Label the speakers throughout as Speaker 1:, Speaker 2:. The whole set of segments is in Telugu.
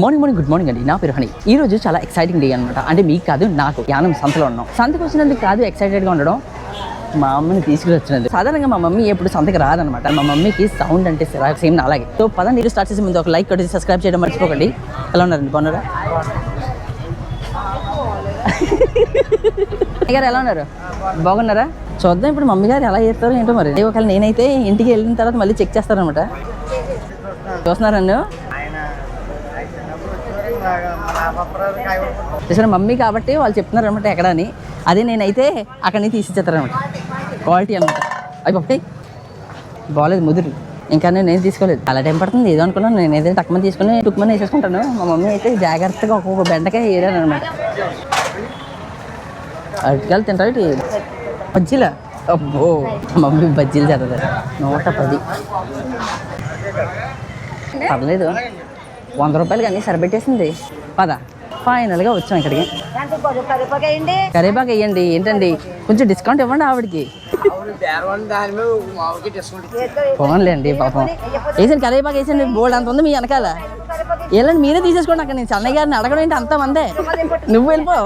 Speaker 1: మార్నింగ్ మార్నింగ్ గుడ్ మార్నింగ్ అండి. నా పేరు హని. ఈ రోజు చాలా ఎక్సైటింగ్ డే అనమాట అంటే మీకు కాదు నాకు. యానం సంతలో ఉన్నాం. సంతకు వచ్చినందుకు కాదు ఎక్సైటెడ్గా ఉండడం మా మమ్మీని తీసుకువచ్చినది సాధారణంగా మా మమ్మీ ఎప్పుడు సంతకి రాదనమాట మా మమ్మీకి సౌండ్ అంటే సేమ్ అలాగే సో పదండి నీరు స్టార్ట్ చేసే ముందు ఒక లైక్ కొట్టి సబ్స్క్రైబ్ చేయడం మర్చిపోకండి. ఎలా ఉన్నారండి బాగున్నారా? గారు ఎలా ఉన్నారు? బాగున్నారా? చూద్దాం ఇప్పుడు మమ్మీ గారు ఎలా చేస్తారో ఏంటో మరి. ఒకవేళ నేనైతే ఇంటికి వెళ్ళిన తర్వాత మళ్ళీ చెక్ చేస్తారనమాట చూస్తున్నారా చేసిన మమ్మీ కాబట్టి వాళ్ళు చెప్తున్నారు అనమాట ఎక్కడ అని అదే నేనైతే అక్కడి నుంచి తీసిచ్చేస్తారనమాట క్వాలిటీ అనమాట అవి ఒకటి బాగాలేదు ముదురు. ఇంకా నేను ఏం తీసుకోలేదు. అలా టైం పడుతుంది. ఏదో అనుకున్నాను. నేను ఏదైతే తక్కువ తీసుకుని టుక్కుమని వేసేసుకుంటాను. మా మమ్మీ అయితే జాగ్రత్తగా ఒక్కొక్క బెండకాయ వేయడాను అనమాట అరటికాయలు తింటారు బజ్జీలా? అబ్బో. మమ్మీ బజ్జీలు చేస్తుంది నూట పది. పర్లేదు. వంద రూపాయలు కానీ సరిపెట్టేసింది. పద. ఫైనల్గా వచ్చాం ఇక్కడికి. కరేపాకు వేయండి. ఏంటండి? కొంచెం డిస్కౌంట్ ఇవ్వండి ఆవిడకి. పోన్లేండి పాపం. వేసండి కరేపాకు వేసండి బోల్డ్ అంత ఉంది మీ వెనకాల. వెళ్ళండి మీరే తీసేసుకోండి అక్కడ. నేను చెన్నై గారిని అడగడం ఏంటి అంత మందే? నువ్వు వెళ్ళిపో.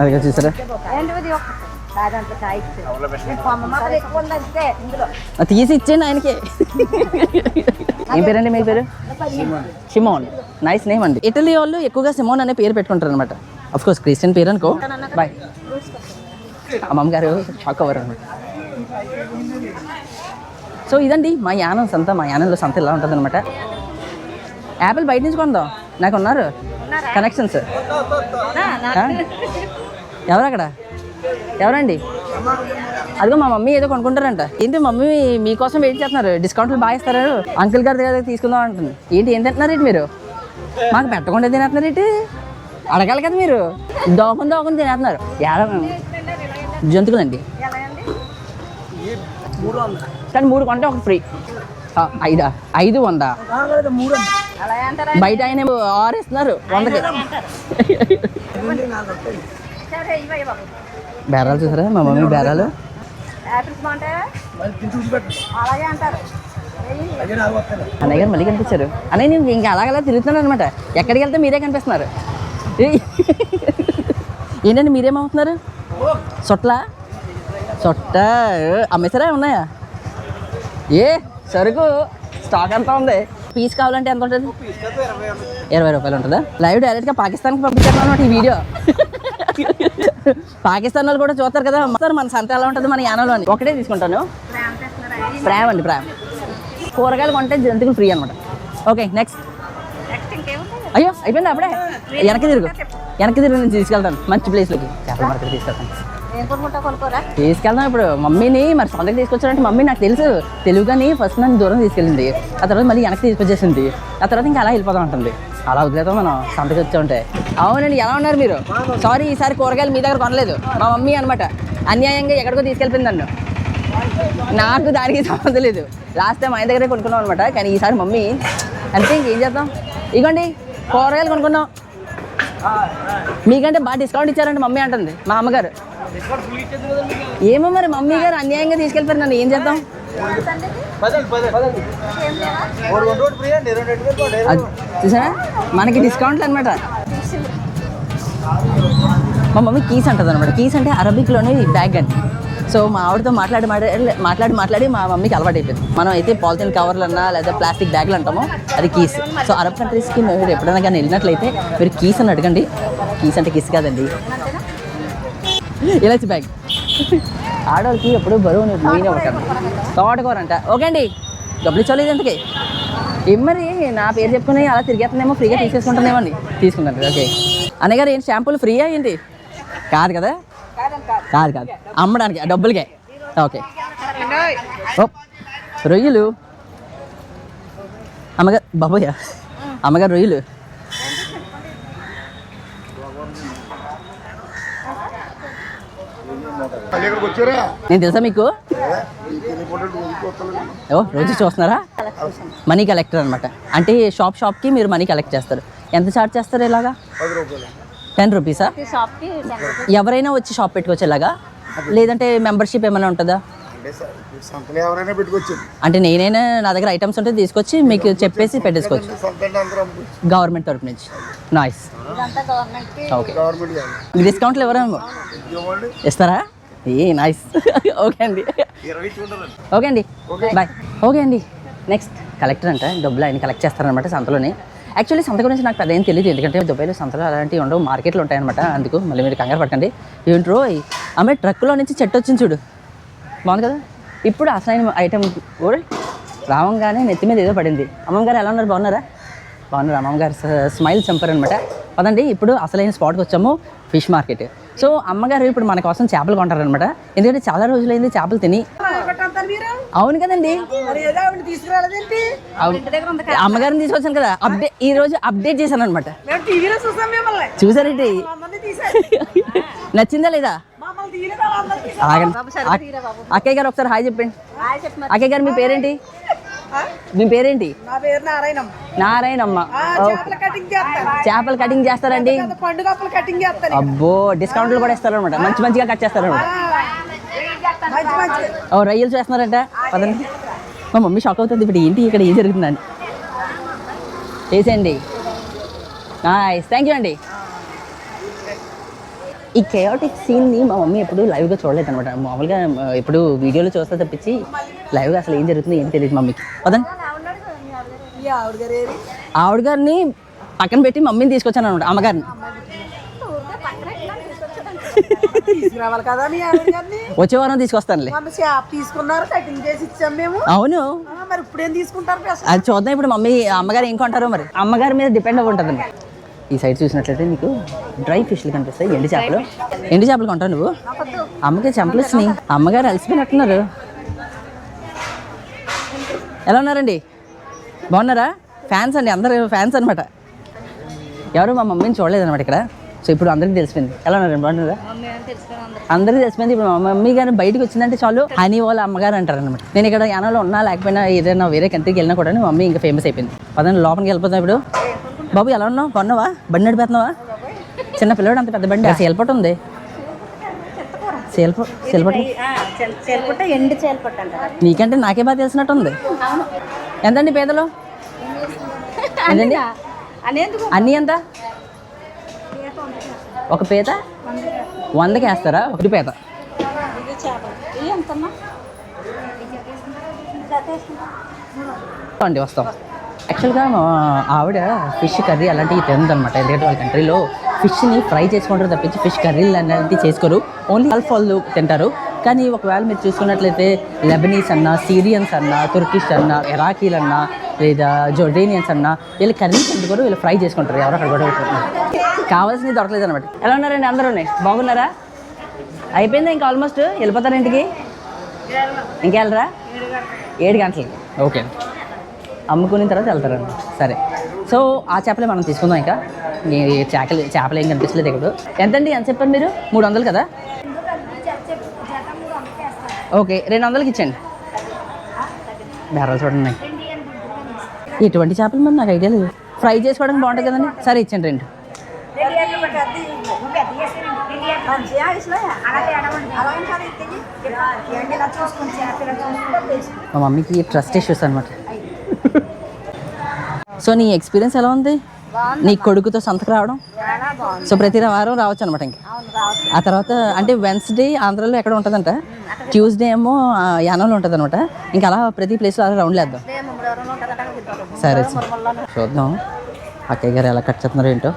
Speaker 1: అదిగా చూసారా? తీసి ఇచ్చేయండి ఆయనకి. ఏం పేరండి మీ పేరు? సిమోన్ నైస్ నేమ్ అండి. ఇటలీ వాళ్ళు ఎక్కువగా సిమోన్ అనే పేరు పెట్టుకుంటారు అనమాట అఫ్ కోర్స్ క్రిస్టియన్ పేరు అనుకో. బాయ్ అమ్మమ్మ గారు షాక్ అవ్వరు అనమాట సో ఇదండి మా యానం సంత మా యానంలో సంత ఇలా ఉంటుంది అనమాట యాపిల్ బయట నుంచి కొందాం. నాకు ఉన్నారు. కనెక్షన్స్ ఎవరు అక్కడ? ఎవరండి? అదిగో మా మమ్మీ ఏదో కొనుక్కుంటారంట. ఏంటి మమ్మీ మీకోసం వెయిట్ చేస్తున్నారు? డిస్కౌంట్లు బాగా ఇస్తారు. అంకుల్ గారి దగ్గర తీసుకుందాం అంటుంది. ఏంటి ఏం తింటున్నారు ఏంటి మీరు? మాకు పెట్టకుండా తినేస్తున్నారు ఏంటి? అడగాలి కదా మీరు. దోకం దోకం తినేస్తున్నారు. ఏడ జంతుకులండి. కానీ మూడు కొంటే ఒక ఫ్రీ ఐదా? ఐదు వంద? బయట ఆయన ఆరు ఇస్తున్నారు వందకి. బేరాలు చూసారా? మా మమ్మీ బేరాలు. అన్నయ్య గారు మళ్ళీ కనిపించారు. అన్నయ్య నేను ఇంకా అలాగలా తిరుగుతున్నాను అనమాట ఎక్కడికి వెళ్తే మీరే కనిపిస్తున్నారు. ఏయ్. ఏంటండి మీరేమవుతున్నారు సొట్ల సొట్ట. అమ్మేసారా ఉన్నాయా? ఏ సరుకు. స్టాక్ ఎంత ఉంది? పీస్ కావాలంటే ఎంత ఉంటుంది? ఇరవై రూపాయలు ఉంటుందా? లైవ్ డైరెక్ట్గా పాకిస్తాన్కి పంపించాను అనమాట ఈ వీడియో. పాకిస్తాన్ వాళ్ళు కూడా చూస్తారు కదా సార్ మన సంత ఎలా ఉంటుంది మన యానంలో అని ఒకటే తీసుకుంటాను. ప్రేమ అండి ప్రేమ. కూరగాయలు కొంటే జంతువులు ఫ్రీ అనమాట ఓకే నెక్స్ట్ అయ్యో అయిపోయింది అప్పుడే? వెనక్కి తిరుగు. వెనక్కి తిరుగు నేను తీసుకెళ్తాను. మంచి ప్లేస్లోకి చేపల మార్కెట్ తీసుకెళ్తాను. తీసుకెళ్దాం ఇప్పుడు. మమ్మీని మరి సొంతకి తీసుకొచ్చారంటే మమ్మీ నాకు తెలుసు. తెలుగుని ఫస్ట్ నన్ను దూరం తీసుకెళ్ళింది. ఆ తర్వాత మళ్ళీ వెనక్కి తీసుకొచ్చేసింది. ఆ తర్వాత ఇంకా అలా వెళ్ళిపోతా ఉంటుంది అలా వదిలేతాం మనం. సంతకి వచ్చా ఉంటే అవునండి ఎలా ఉన్నారు మీరు? సారీ ఈసారి కూరగాయలు మీ దగ్గర కొనలేదు. మా మమ్మీ అనమాట అన్యాయంగా ఎక్కడికో తీసుకెళ్ళిపోయింది నన్ను. నాకు దానికి సంబంధం లేదు. లాస్ట్ టైం ఆయన దగ్గరే కొనుక్కున్నాం అనమాట కానీ ఈసారి మమ్మీ అంతే ఇంకేం చేద్దాం? ఇగోండి కూరగాయలు కొనుక్కున్నాం. మీకంటే బాగా డిస్కౌంట్ ఇచ్చారంటే మమ్మీ అంటుంది మా అమ్మగారు. ఏమో మరి మమ్మీ గారు అన్యాయంగా తీసుకెళ్ళిపోయారు నన్ను ఏం చేద్దాం? చూసారా? మనకి డిస్కౌంట్లు అనమాట మా మమ్మీ కీస్ అంటుంది అనమాట. కీస్ అంటే అరబిక్లోనే బ్యాగ్ అండి సో మా ఆవిడతో మాట్లాడి మాట్లాడి మాట్లాడి మాట్లాడి మా మమ్మీకి అలవాటు అయిపోయింది. మనం అయితే పాలిథిన్ కవర్లు అన్నా లేదా ప్లాస్టిక్ బ్యాగ్లు అంటామో అది కీస్. సో అరబ్ కంట్రీస్కి మీరు ఎప్పుడైనా కానీ వెళ్ళినట్లయితే మీరు కీస్ అని అడగండి. కీస్ అంటే కీస్ కాదండి. ఇలాచి బ్యాగ్. ఆడవాళ్ళకి ఎప్పుడు బరువు మెయిన్ ఒకటి తోటకూర అంట. ఓకే అండి. డబ్బులు ఇచ్చలేదు ఎందుకే? ఏం మరి? నా పేరు చెప్పుకుని అలా తిరిగేస్తున్నామో ఫ్రీగా తీసేసుకుంటానేమో అండి తీసుకుంటాను ఓకే. అన్నయ్య గారు ఏంటి షాంపూలు ఫ్రీయా ఏంటి? కాదు కదా? కాదు కాదు. అమ్మడానికి డబ్బులకే. ఓకే. ఓ రొయ్యలు. అమ్మగారు బాబోయ్. అమ్మగారు రొయ్యలు
Speaker 2: ఇక్కడికి వచ్చారా
Speaker 1: నేను తెలుసా మీకు? ఓ రోజు చూస్తున్నారా? మనీ కలెక్టర్ అనమాట అంటే షాప్ షాప్కి మీరు మనీ కలెక్ట్ చేస్తారు. ఎంత ఛార్జ్ చేస్తారు ఇలాగా? టెన్ రూపీసా? ఎవరైనా వచ్చి షాప్ పెట్టుకోవచ్చు ఇలాగా? లేదంటే మెంబర్షిప్ ఏమైనా ఉంటుందా?
Speaker 2: అంటే
Speaker 1: నేనైనా నా దగ్గర ఐటమ్స్ ఉంటే తీసుకొచ్చి మీకు చెప్పేసి పెట్టేసుకోవచ్చు. గవర్నమెంట్ తరపు నుంచి. నాయిస్ ఓకే డిస్కౌంట్లు ఎవరేమో ఇస్తారా? ఏ నైస్ ఓకే అండి. ఓకే అండి. బాయ్ ఓకే అండి. నెక్స్ట్ కలెక్టర్ అంట డబ్బులు ఆయన కలెక్ట్ చేస్తారనమాట సంతలోని. యాక్చువల్లీ సంత గురించి నాకు పెద్ద ఏం తెలియదు ఎందుకంటే దుబాయ్లో సంతలో అలాంటివి ఉండవు మార్కెట్లో ఉంటాయన్నమాట అందుకు మళ్ళీ మీరు కంగారు పడకండి. ఏంట్రో ఆమె ట్రక్లో నుంచి చెట్టు వచ్చింది చూడు. బాగుంది కదా? ఇప్పుడు అసలైన ఐటమ్ కూడా రావంగానే నెత్తి మీద ఏదో పడింది. అమ్మమ్మ గారు ఎలా ఉన్నారు? బాగున్నారా? బాగున్నారు అమ్మమ్మ గారు స- స్మైల్ చంపారనమాట పదండి ఇప్పుడు అసలైన స్పాట్కి వచ్చాము. Fish market. సో అమ్మగారు ఇప్పుడు మన కోసం చేపలు కొంటారనమాట ఎందుకంటే చాలా రోజులైంది చేపలు తిని. అవును కదండి. అమ్మగారిని తీసుకొచ్చాను కదా. అప్డేట్ ఈ రోజు అప్డేట్ చేశాను అనమాట చూసారండి? నచ్చిందా లేదా? అక్కయ్య గారు ఒకసారి హాయ్ చెప్పండి. అక్కయ్య గారు మీ పేరేంటి? మీ పేరేంటి? నారాయణమ్మ.
Speaker 3: చేపల కటింగ్
Speaker 1: చేస్తారండి? అబ్బో డిస్కౌంట్లు కూడా ఇస్తారనమాట మంచి మంచిగా కట్ చేస్తారనమాట ఓ రొయ్యలు చేస్తున్నారంట. పదండి. మా మమ్మీ షాక్ అవుతుంది ఇప్పుడు. ఏంటి ఇక్కడ ఏం జరుగుతుందని? వేసేయండి. థ్యాంక్ యూ అండి. ఈ కేయాటిక్ సీన్ని మా మమ్మీ ఎప్పుడు లైవ్గా చూడలేదు అనమాట మామూలుగా ఎప్పుడు వీడియోలో చూస్తే తప్పించి లైవ్గా అసలు ఏం జరుగుతుంది ఏం తెలియదు మమ్మీకి. పదండి.
Speaker 3: ఆవిడ
Speaker 1: గారిని పక్కన పెట్టి మమ్మీని తీసుకొచ్చాను అనమాట అమ్మగారిని వచ్చే వారం తీసుకొస్తానులే.
Speaker 3: మొన్న చేప తీసుకున్నారు కటింగ్ చేసి ఇచ్చాం మేము.
Speaker 1: అవును.
Speaker 3: మరి ఇప్పుడు ఏం తీసుకుంటారు?
Speaker 1: అది చూద్దాం ఇప్పుడు మమ్మీ అమ్మగారు ఏం కొంటారో మరి. అమ్మగారి మీద డిపెండ్ అవ్వ ఈ సైడ్ చూసినట్లయితే నీకు డ్రై ఫిష్లు కనిపిస్తాయి. ఎండి చేపలు. ఎండి చేపలు కొంటావు నువ్వు? అమ్మకి చెంపలు వచ్చినాయి. అమ్మగారు అలసిపోయినట్టున్నారు. ఎలా ఉన్నారండి? బాగున్నారా? ఫ్యాన్స్ అండి అందరు ఫ్యాన్స్ అనమాట ఎవరు మా మమ్మీని చూడలేదు అనమాట ఇక్కడ. సో ఇప్పుడు అందరికీ తెలిసిపోయింది. ఎలా ఉన్నారండి? బాగున్నారా? అందరికీ తెలిసిపోయింది. ఇప్పుడు మా మమ్మీ గారు బయటకు వచ్చిందంటే చాలు హనీ వాళ్ళ అమ్మగారు అంటారు అనమాట నేను ఇక్కడ యానాలో ఉన్నా లేకపోయినా ఏదైనా వేరే కంట్రీకి వెళ్ళినా కూడా మా మమ్మీ ఇంకా ఫేమస్ అయిపోయింది. పదండి లోపలికి వెళ్ళిపోతాం ఇప్పుడు. బాబు ఎలా ఉన్నావు? కొన్నావా? బండి నడిపేస్తున్నావా? చిన్న పిల్లడు అంత పెద్ద బండి. సేల్పట్ ఉంది. సేల్ప సేల్పట్
Speaker 4: ఎండు
Speaker 1: నీకంటే నాకే బాగా తెలిసినట్టు ఉంది. ఎంతండి పేదలు?
Speaker 4: అనేందుకు
Speaker 1: అన్నీ ఎంత? ఒక పీత వందకి వేస్తారా? ఒకటి పీత
Speaker 4: ఎంతమ్మా
Speaker 1: అండి వస్తాం. యాక్చువల్గా మా ఆవిడ ఫిష్ కర్రీ అలాంటివి తినదనమాట ఎందుకంటే వాళ్ళ కంట్రీలో ఫిష్ని ఫ్రై చేసుకుంటారు తప్పించి ఫిష్ కర్రీలు అలాంటివి చేసుకోరు. ఓన్లీ వాళ్ళు తింటారు. కానీ ఒకవేళ మీరు చూసుకున్నట్లయితే లెబనీస్ అన్నా సీరియన్స్ అన్నా తుర్కిష్ అన్నా ఇరాకీలు అన్నా లేదా జోర్డేనియన్స్ అన్నా వీళ్ళు కర్రీ తింటారు వీళ్ళు ఫ్రై చేసుకుంటారు. ఎవరు అక్కడ కూడా కావాల్సినవి దొరకలేదు అనమాట ఎలా ఉన్నారండి అందరూ? బాగున్నారా? అయిపోయిందా ఇంకా ఆల్మోస్ట్ వెళ్ళిపోతారా ఇంటికి? ఇంకెళ్ళరా? ఏడు గంటలకి. ఓకే. అమ్ముకున్న తర్వాత వెళ్తారండి. సరే. సో ఆ చేపలే మనం తీసుకుందాం ఇంకా. చేపలు చేపలు ఏం కనిపించలేదు ఇక్కడ. ఎంతండి? ఎంత చెప్పారు మీరు? మూడు వందలు కదా? ఓకే. రెండు వందలకి ఇచ్చండి బేరాలు చూడండి. ఎటువంటి చేపలు మరి? నాకు ఐడియా లేదు. ఫ్రై చేసుకోవడానికి బాగుంటుంది కదండి. సరే ఇచ్చండి రెండు. మా మమ్మీకి ట్రస్ట్ ఇష్యూస్ అనమాట సో నీ ఎక్స్పీరియన్స్ ఎలా ఉంది? నీ కొడుకుతో సంతకు రావడం? సో ప్రతి వారం రావచ్చు అనమాట ఇంకా. ఆ తర్వాత అంటే వెన్స్డే ఆంధ్రాలో ఎక్కడ ఉంటుందంట? ట్యూస్డే ఏమో యానంలో ఉంటుంది అనమాట ఇంకా అలా ప్రతి ప్లేస్లో అలా రౌండ్ లేద్దాం. సరే సరే. చూద్దాం. అక్కయ్య గారు ఎలా కట్ చేస్తున్నారో ఏంటో.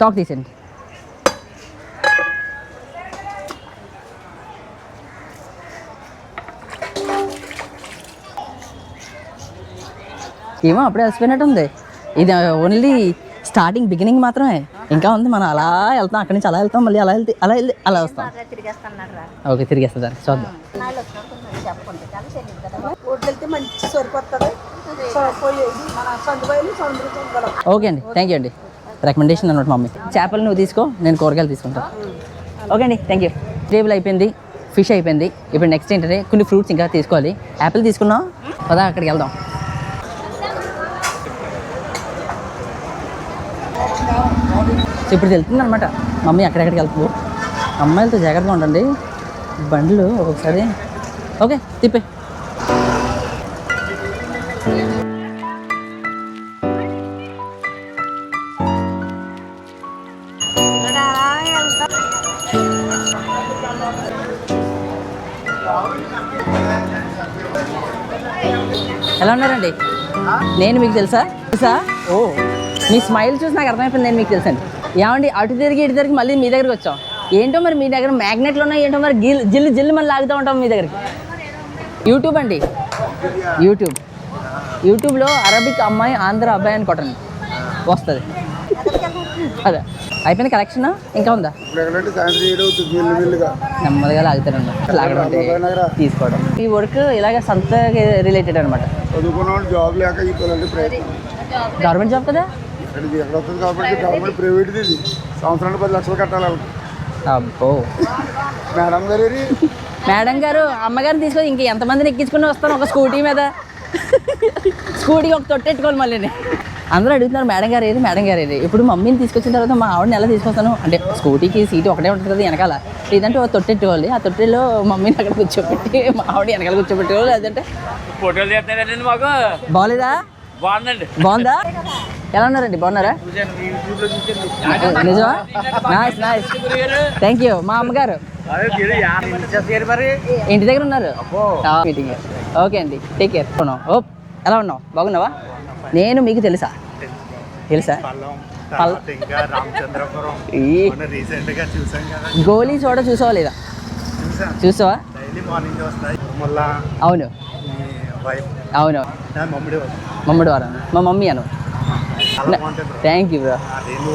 Speaker 1: టాక్ తీసేయండి. ఏమో అప్పుడే అలసిపోయినట్టు ఉంది ఇది ఓన్లీ స్టార్టింగ్ బిగినింగ్ మాత్రమే. ఇంకా ఉంది మనం అలా వెళ్తాం అక్కడి నుంచి అలా వెళ్తాం మళ్ళీ అలా వెళ్తే అలా వెళ్ళి అలా వస్తాం. ఓకే తిరిగేస్తుంది దానికి చూద్దాం.
Speaker 3: వెళ్తే
Speaker 1: ఓకే అండి థ్యాంక్ యూ అండి. రికమెండేషన్ అనమాట మమ్మీ చేపలు నువ్వు తీసుకో నేను కూరగాయలు తీసుకుంటా. ఓకే అండి థ్యాంక్ యూ టేబుల్ అయిపోయింది ఫిష్ అయిపోయింది. ఇప్పుడు నెక్స్ట్ ఏంటంటే కొన్ని ఫ్రూట్స్ ఇంకా తీసుకోవాలి. యాపిల్ తీసుకున్నాం పదా అక్కడికి వెళ్దాం. సో ఇప్పుడు వెళ్తుంది అనమాట మమ్మీ ఎక్కడెక్కడికి వెళ్తుంది? అమ్మాయిలతో జాగ్రత్తగా ఉండండి. బండ్లు ఒకసారి. ఓకే తిప్పే. ఎలా ఉన్నారండి? నేను మీకు తెలుసా? తెలుసా? ఓ. మీ స్మైల్ చూసి నాకు అర్థమైపోయింది నేను మీకు తెలుసండి. ఏమండి అటు తిరిగి ఇటు తిరిగి మళ్ళీ మీ దగ్గరికి వచ్చాం. ఏంటో మరి మీ దగ్గర మ్యాగ్నెట్లు ఉన్నాయి ఏంటో మరి గిల్ జిల్లు జిల్లు మళ్ళీ లాగుతూ ఉంటాం మీ దగ్గరికి. యూట్యూబ్ అండి. యూట్యూబ్ యూట్యూబ్లో అరబిక్ అమ్మాయి ఆంధ్ర అబ్బాయి అని కొట్టండి. వస్తుంది. అదే. అయిపోయింది కలెక్షన్ ఇంకా ఉందా? నెమ్మదిగా లాగుతారండి లాగడం అంటే తీసుకోవడం. ఈ వర్క్ ఇలాగ సంత రిలేటెడ్ అనమాట
Speaker 2: జాబ్ లేక
Speaker 1: గవర్నమెంట్ జాబ్ కదా?
Speaker 2: ఇది ఎక్కడ వస్తుంది కాబట్టి గవర్నమెంట్ ప్రైవేట్ ఇది. సంవత్సరానికి పది లక్షలు కట్టాలి వాళ్ళకి.
Speaker 1: అబ్బో.
Speaker 2: మేడం గారు?
Speaker 1: మేడం గారు అమ్మగారిని తీసుకొని ఇంక ఎంతమందిని ఎక్కించుకుని వస్తాను? ఒక స్కూటీ మీద. స్కూటీకి ఒక తొట్టెట్టుకోవాలి మళ్ళీ అందరూ అడుగుతున్నారు మేడం గారు ఏది? మేడం గారు ఏది? ఇప్పుడు మమ్మీని తీసుకొచ్చిన తర్వాత మా ఆవిడని ఎలా తీసుకొస్తాను? అంటే స్కూటీకి సీట్ ఒకటే ఉంటుంది కదా వెనకాల. లేదంటే ఒక తొట్టెట్టుకోవాలి ఆ తొట్టెలో మమ్మీని అక్కడ కూర్చోబెట్టి మా ఆవిడ వెనకాల కూర్చోబెట్టుకోవాలి. లేదంటే
Speaker 5: ఫోటోలు తీస్తున్నారండి మాకు.
Speaker 1: బాగాలేదా
Speaker 5: బాగుందండి.
Speaker 1: బాగుందా? ఎలా ఉన్నారండి బాగున్నారా? నిజమా? నైస్ నైస్ థ్యాంక్ యూ మా అమ్మగారు. ఇంటి దగ్గర ఉన్నారు? మీటింగ్ ఓకే అండి. టేక్ కేర్ ఓ ఎలా ఉన్నావు? బాగున్నావా? నేను మీకు తెలుసా? తెలుసా? గోలీ చోట చూసావా లేదా?
Speaker 2: చూసాం.
Speaker 1: చూసావా? అవును. అవును.
Speaker 2: మమ్మడి
Speaker 1: వారు. మా మమ్మీ అను. థ్యాంక్ యూ బ్రో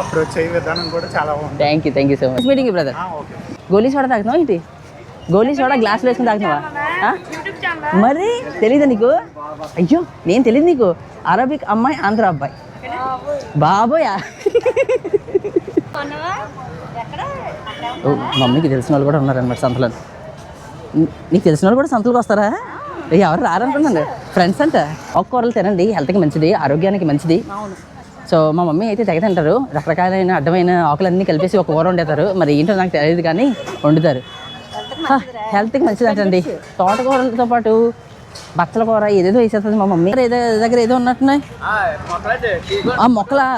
Speaker 2: అప్రోచ్ అయ్యే విధానం కూడా చాలా బాగుంది
Speaker 1: thank you thank you so much meeting brother
Speaker 2: okay.
Speaker 1: Goli soda తాగుతున్నావా ఏంటి? గోలీ సోడా గ్లాసులో వేసుకుని తాగుతున్నావా? ఆ? మరి తెలీదా నీకు? అయ్యో నేను తెలియదు నీకు. అరబిక్ అమ్మాయి ఆంధ్ర అబ్బాయి. బాబోయా ఓ, మమ్మీకి తెలిసిన వాళ్ళు కూడా ఉన్నారనమాట సంతలో. నీకు తెలిసిన వాళ్ళు కూడా సంతలకు వస్తారా? ఎవరు రారనుకున్నాను ఫ్రెండ్స్ అంట. కూరలు తినండి హెల్త్కి మంచిది ఆరోగ్యానికి మంచిది. సో మా మమ్మీ అయితే తెగ తింటారు రకరకాలైన అడ్డమైన ఆకులన్నీ కలిపేసి ఒక కూర వండేస్తారు మరి ఏంటో నాకు తెలియదు కానీ వండుతారు. హెల్త్కి మంచిది అంటండి తోటకూరలతో పాటు బచ్చల కూర ఏదేదో వేసేస్తుంది మా మమ్మీ. ఏదో దగ్గర ఏదో ఉన్నట్టున్నాయి. ఆ మొక్కలా?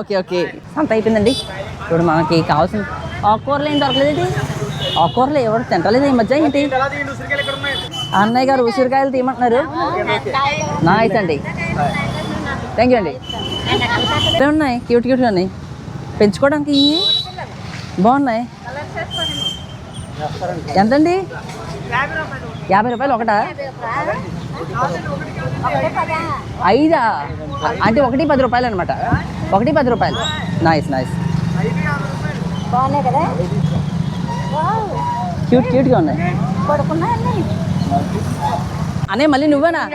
Speaker 1: Okay okay. అంత అయిపోయిందండి. ఇప్పుడు మనకి కావాల్సిన ఆకుకూరలు ఏం దొరకలేదు ఆకుకూరలు ఎవరు తింటలేదు ఈ మధ్య ఏంటి? అన్నయ్య గారు ఉసిరికాయలు తీయమంటున్నారు. నైస్ అండి. థ్యాంక్ యూ అండి. ఉన్నాయి? క్యూట్ క్యూట్గా ఉన్నాయి. పెంచుకోవడానికి బాగున్నాయి. ఎంతండి? యాభై రూపాయలు ఒకటా? ఐదా? అంటే ఒకటి పది రూపాయలు అనమాట ఒకటి పది రూపాయలు. నైస్ నైస్
Speaker 4: బాగున్నాయి కదా?
Speaker 1: క్యూట్ క్యూట్గా ఉన్నాయి. అనే మళ్ళీ నువ్వేనా?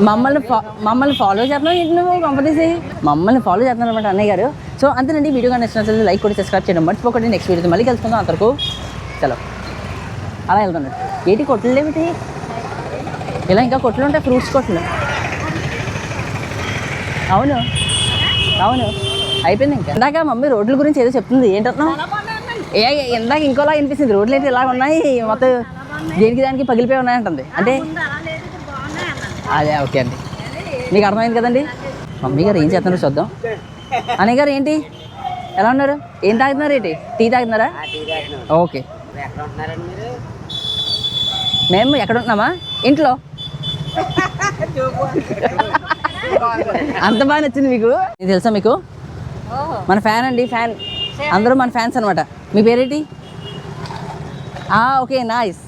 Speaker 1: మమ్మల్ని ఫా- మమ్మల్ని ఫాలో చేస్తున్నావు ఏంటి నువ్వు? కంపెనీసి మమ్మల్ని ఫాలో చేస్తున్నావు అనమాట అన్నయ్య గారు. సో అంతేనండి వీడియో కానీ నచ్చినట్లయితే లైక్ కూడా సబ్స్క్రైబ్ చేయడం మర్చిపోకండి. నెక్స్ట్ వీడియో మళ్ళీ కలుసుకుందాం అంతవరకు. చలో. అలా వెళ్తున్నాడు ఏంటి కొట్లు ఏమిటి ఇలా ఇంకా కొట్లు ఉంటాయి ఫ్రూట్స్ కొట్లు. అవును. అవును. అయిపోయింది ఇంకా. ఇందాక మమ్మీ రోడ్ల గురించి ఏదో చెప్తుంది ఏంటన్నా ఏ ఏ, ఇందాక ఇంకోలా అనిపిస్తుంది. రోడ్లు అయితే ఇలా ఉన్నాయి మొత్తం దేనికి దానికి పగిలిపోయి ఉన్నాయంటుంది. అంటే అదే ఓకే అండి. మీకు అర్థమైంది కదండి? మమ్మీ గారు ఏం చేస్తున్నారు చూద్దాం. అన్నయ్య గారు ఏంటి? ఎలా ఉన్నారు? ఏం తాగుతున్నారు ఏంటి? టీ తాగుతున్నారా? ఓకే. మేము ఎక్కడ ఉంటున్నామా? ఇంట్లో. అంత బాగా నచ్చింది మీకు? ఇది తెలుసా మీకు? మన ఫ్యాన్ అండి ఫ్యాన్. అందరూ మన ఫ్యాన్స్ అనమాట మీ పేరేంటి? ఆ, ఓకే నాయిస్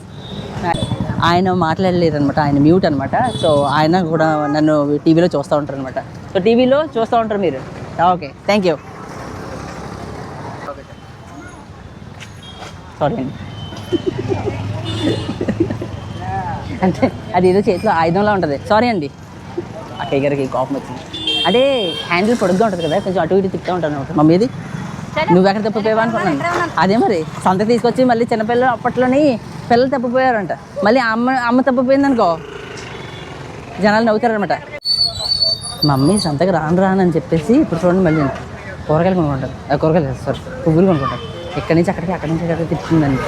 Speaker 1: ఆయన మాట్లాడలేరు అనమాట ఆయన మ్యూట్ అనమాట సో ఆయన కూడా నన్ను టీవీలో చూస్తూ ఉంటారు అనమాట సో టీవీలో చూస్తూ ఉంటారు మీరు. ఓకే థ్యాంక్ యూ సారీ అండి. అంటే అది ఏదో చేతిలో ఆయుధంలా ఉంటుంది. సారీ అండి. అక్కయ్య గారికి కోపం వచ్చింది. అదే హ్యాండిల్ పొడుగ్గా ఉంటుంది కదా కొంచెం అటు ఇటు తిప్పుతూ ఉంటాను అనమాట. మమ్మీది నువ్వు ఎక్కడ తప్పిపోయావా అనుకున్నాను. అదే మరి సంత తీసుకొచ్చి మళ్ళీ చిన్నపిల్లలు అప్పట్లోని పిల్లలు తప్పిపోయారంట. మళ్ళీ అమ్మ అమ్మ తప్పిపోయిందనుకో జనాలు నవ్వుతారనమాట మమ్మీ సంతకి రాను రాను అని చెప్పేసి ఇప్పుడు చూడండి మళ్ళీ కూరగాయలు కొనుక్కుంటారు కూరగాయలు సారీ పువ్వులు కొనుక్కుంటారు ఇక్కడి నుంచి అక్కడికి అక్కడి నుంచి అక్కడికి తిప్పుతుందండి.